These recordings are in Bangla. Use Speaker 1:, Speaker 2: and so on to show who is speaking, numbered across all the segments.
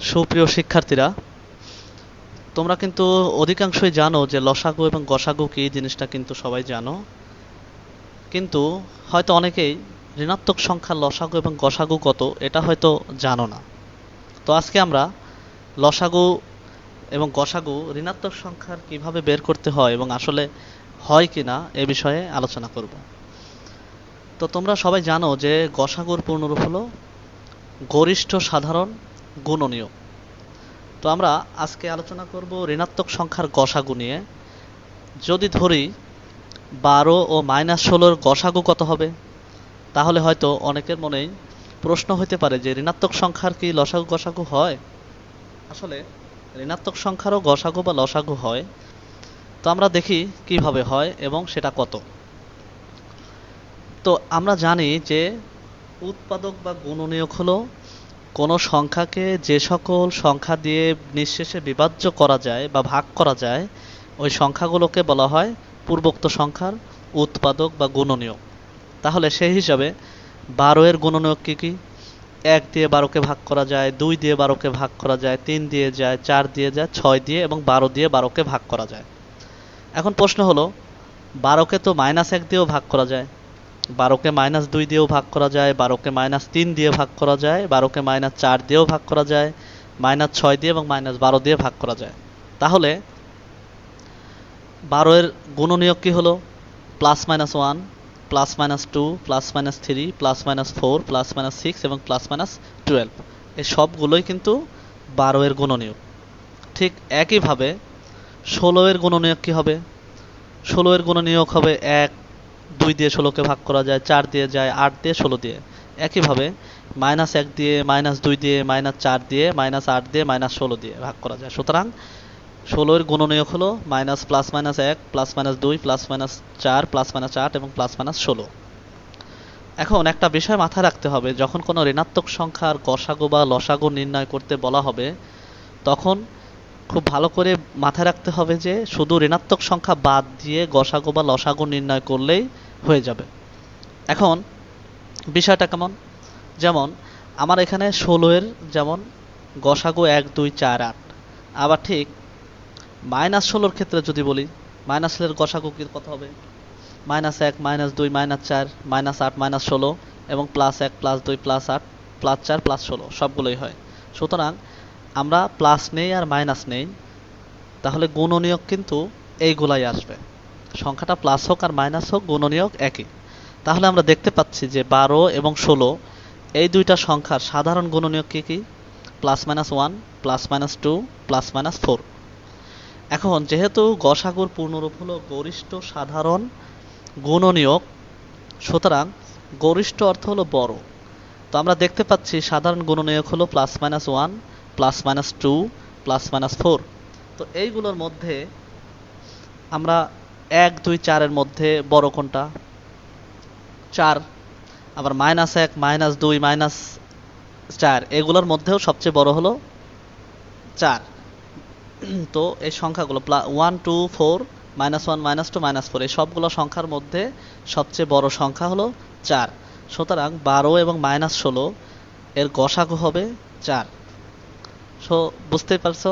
Speaker 1: সুপ্রিয় শিক্ষার্থীরা, তোমরা কিন্তু অধিকাংশই জানো যে লসাগু এবং গসাগু কি জিনিসটা কিন্তু সবাই জানো। কিন্তু হয়তো অনেকেই ঋণাত্মক সংখ্যার লসাগু এবং গসাগু কত, এটা হয়তো জানো না। তো আজকে আমরা লসাগু এবং গসাগু ঋণাত্মক সংখ্যার কীভাবে বের করতে হয় এবং আসলে হয় কি না এ বিষয়ে আলোচনা করব। তো তোমরা সবাই জানো যে গসাগুর পূর্ণরূপ হলো গরিষ্ঠ সাধারণ গুণনীয়। তো আমরা আজকে আলোচনা করব ঋণাত্মক সংখ্যার গসাগু নিয়ে। যদি ধরি বারো ও মাইনাস ষোলোর গসাগু কত হবে? তাহলে হয়তো অনেকের মনেই প্রশ্ন হতে পারে যে ঋণাত্মক সংখ্যার কি লসাগু গসাগু হয়? আসলে ঋণাত্মক সংখ্যারও গসাগু বা লসাগু হয়। তো আমরা দেখি কীভাবে হয় এবং সেটা কত। তো আমরা জানি যে উৎপাদক বা গুণনীয়ক হলো কোনো সংখ্যাকে যে সকল সংখ্যা দিয়ে নিঃশেষে বিভাজ্য করা যায় বা ভাগ করা যায়, ওই সংখ্যাগুলোকে বলা হয় পূর্বোক্ত সংখ্যার উৎপাদক বা গুণনীয়ক। তাহলে সেই হিসাবে বারো এর গুণনীয়ক কী কী? এক দিয়ে বারোকে ভাগ করা যায়, দুই দিয়ে বারোকে ভাগ করা যায়, তিন দিয়ে যায়, চার দিয়ে যায়, ছয় দিয়ে এবং বারো দিয়ে বারোকে ভাগ করা যায়। এখন প্রশ্ন হলো, বারোকে তো মাইনাস এক দিয়েও ভাগ করা যায়। বারোকে মাইনাস দুই দিয়েও ভাগ করা যায়, বারোকে মাইনাস তিন দিয়ে ভাগ করা যায়, বারোকে মাইনাস চার দিয়েও ভাগ করা যায়, মাইনাস ছয় দিয়ে এবং মাইনাস বারো দিয়ে ভাগ করা যায়। তাহলে বারো এর গুণনীয়ক কী হলো? Plus minus one, plus minus two, plus minus three, plus minus four, plus minus six এবং প্লাস মাইনাস টুয়েলভ। এই সবগুলোই কিন্তু বারো এর গুণনীয়ক। ঠিক একইভাবে ষোলো এর গুণনীয়ক কী হবে? ষোলো এর গুণনীয়ক হবে এক দুই দিয়ে ষোলোকে ভাগ করা যায়, চার দিয়ে যায়, আট দিয়ে ষোলো দিয়ে। একইভাবে মাইনাস এক দিয়ে মাইনাস দুই দিয়ে মাইনাস চার দিয়ে মাইনাস আট দিয়ে মাইনাস ষোলো দিয়ে ভাগ করা যায়। সুতরাং ষোলোর গুণনীয়ক হলো মাইনাস প্লাস মাইনাস এক, প্লাস মাইনাস দুই, প্লাস মাইনাস চার, প্লাস মাইনাস আট এবং প্লাস মাইনাস ষোলো। এখন একটা বিষয় মাথায় রাখতে হবে, যখন কোনো ঋণাত্মক সংখ্যার গসাগু বা লসাগু নির্ণয় করতে বলা হবে, তখন খুব ভালো করে মাথায় রাখতে হবে যে শুধু ঋণাত্মক সংখ্যা বাদ দিয়ে গসাগু বা লসাগু নির্ণয় করলেই হয়ে যাবে। এখন বিষয়টা কেমন? যেমন, আমার এখানে ষোলোয়ের যেমন গসাগু এক, দুই, চার, আট। আবার ঠিক মাইনাস ষোলোর ক্ষেত্রে যদি বলি, মাইনাস ষোলোর গসাগু কি কত হবে? মাইনাস এক, মাইনাস দুই, মাইনাস চার, মাইনাস আট, মাইনাস ষোলো এবং প্লাস এক প্লাস দুই প্লাস আট প্লাস চার প্লাস ষোলো, সবগুলোই হয়। সুতরাং আমরা প্লাস নেই আর মাইনাস নেই, তাহলে গুণনীয়ক কিন্তু এইগুলাই আসবে। সংখ্যাটা প্লাস হোক আর মাইনাস হোক, গুণনীয়ক একই। তাহলে আমরা দেখতে পাচ্ছি যে বারো এবং ষোলো, এই দুইটা সংখ্যার সাধারণ গুণনীয়ক কী কী? Plus minus one plus minus two plus minus four এখন যেহেতু গসাগুর পূর্ণরূপ হলো গরিষ্ঠ সাধারণ গুণনীয়ক, সুতরাং গরিষ্ঠ অর্থ হলো বড়। তো আমরা দেখতে পাচ্ছি সাধারণ গুণনীয়ক হলো plus minus one plus minus two plus minus four তো এইগুলোর মধ্যে আমরা এক, দুই, চারের মধ্যে বড় কোনটা? চার। আবার মাইনাস এক মাইনাস দুই মাইনাস চার। এগুলোর মধ্যেও সবচেয়ে বড় হলো চার। তো এই সংখ্যাগুলো plus one two four minus one minus two minus four এই সবগুলো সংখ্যার মধ্যে সবচেয়ে বড় সংখ্যা হলো চার। সুতরাং বারো এবং মাইনাস ষোলো এর গসাগু হবে চার। সো বুঝতেই পারছ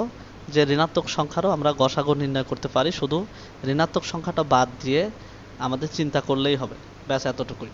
Speaker 1: যে ঋণাত্মক সংখ্যারও আমরা গসাগু নির্ণয় করতে পারি। শুধু ঋণাত্মক সংখ্যাটা বাদ দিয়ে আমাদের চিন্তা করলেই হবে। ব্যাস, এতটুকুই।